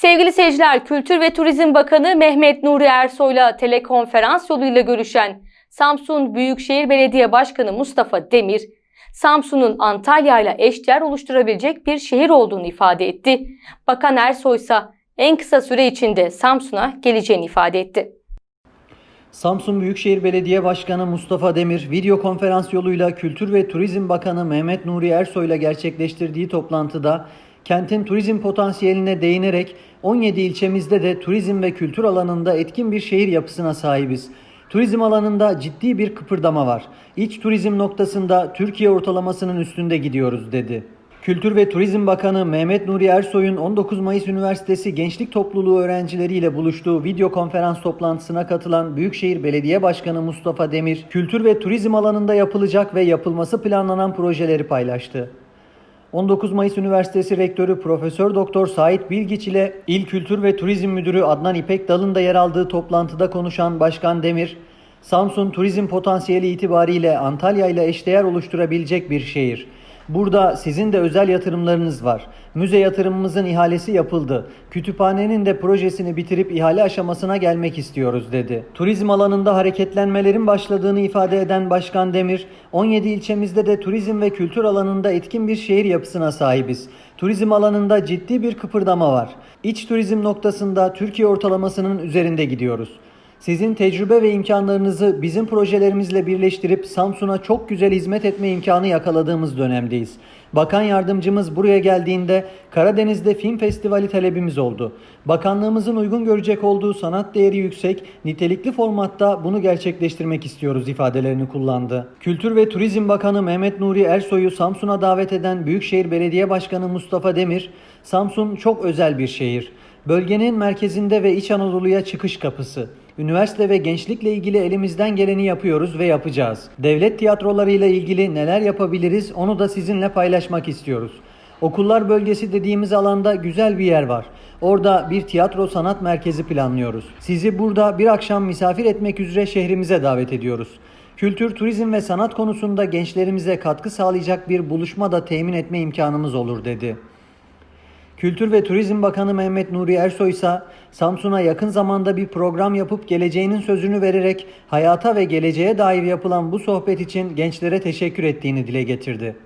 Sevgili seyirciler, Kültür ve Turizm Bakanı Mehmet Nuri Ersoy'la telekonferans yoluyla görüşen Samsun Büyükşehir Belediye Başkanı Mustafa Demir, Samsun'un Antalya ile eşdeğer oluşturabilecek bir şehir olduğunu ifade etti. Bakan Ersoy ise en kısa süre içinde Samsun'a geleceğini ifade etti. Samsun Büyükşehir Belediye Başkanı Mustafa Demir, video konferans yoluyla Kültür ve Turizm Bakanı Mehmet Nuri Ersoy gerçekleştirdiği toplantıda kentin turizm potansiyeline değinerek 17 ilçemizde de turizm ve kültür alanında etkin bir şehir yapısına sahibiz. Turizm alanında ciddi bir kıpırdama var. İç turizm noktasında Türkiye ortalamasının üstünde gidiyoruz dedi. Kültür ve Turizm Bakanı Mehmet Nuri Ersoy'un 19 Mayıs Üniversitesi Gençlik Topluluğu öğrencileriyle buluştuğu video konferans toplantısına katılan Büyükşehir Belediye Başkanı Mustafa Demir, kültür ve turizm alanında yapılacak ve yapılması planlanan projeleri paylaştı. 19 Mayıs Üniversitesi Rektörü Profesör Doktor Sait Bilgiç ile İl Kültür ve Turizm Müdürü Adnan İpek Dal'ın da yer aldığı toplantıda konuşan Başkan Demir, Samsun turizm potansiyeli itibariyle Antalya ile eşdeğer oluşturabilecek bir şehir. Burada sizin de özel yatırımlarınız var. Müze yatırımımızın ihalesi yapıldı. Kütüphanenin de projesini bitirip ihale aşamasına gelmek istiyoruz dedi. Turizm alanında hareketlenmelerin başladığını ifade eden Başkan Demir, 17 ilçemizde de turizm ve kültür alanında etkin bir şehir yapısına sahibiz. Turizm alanında ciddi bir kıpırdama var. İç turizm noktasında Türkiye ortalamasının üzerinde gidiyoruz. Sizin tecrübe ve imkanlarınızı bizim projelerimizle birleştirip Samsun'a çok güzel hizmet etme imkanı yakaladığımız dönemdeyiz. Bakan yardımcımız buraya geldiğinde Karadeniz'de film festivali talebimiz oldu. Bakanlığımızın uygun görecek olduğu sanat değeri yüksek, nitelikli formatta bunu gerçekleştirmek istiyoruz ifadelerini kullandı. Kültür ve Turizm Bakanı Mehmet Nuri Ersoy'u Samsun'a davet eden Büyükşehir Belediye Başkanı Mustafa Demir, Samsun çok özel bir şehir. Bölgenin merkezinde ve İç Anadolu'ya çıkış kapısı. Üniversite ve gençlikle ilgili elimizden geleni yapıyoruz ve yapacağız. Devlet tiyatrolarıyla ilgili neler yapabiliriz onu da sizinle paylaşmak istiyoruz. Okullar bölgesi dediğimiz alanda güzel bir yer var. Orada bir tiyatro sanat merkezi planlıyoruz. Sizi burada bir akşam misafir etmek üzere şehrimize davet ediyoruz. Kültür, turizm ve sanat konusunda gençlerimize katkı sağlayacak bir buluşma da temin etme imkanımız olur dedi. Kültür ve Turizm Bakanı Mehmet Nuri Ersoy ise Samsun'a yakın zamanda bir program yapıp geleceğinin sözünü vererek hayata ve geleceğe dair yapılan bu sohbet için gençlere teşekkür ettiğini dile getirdi.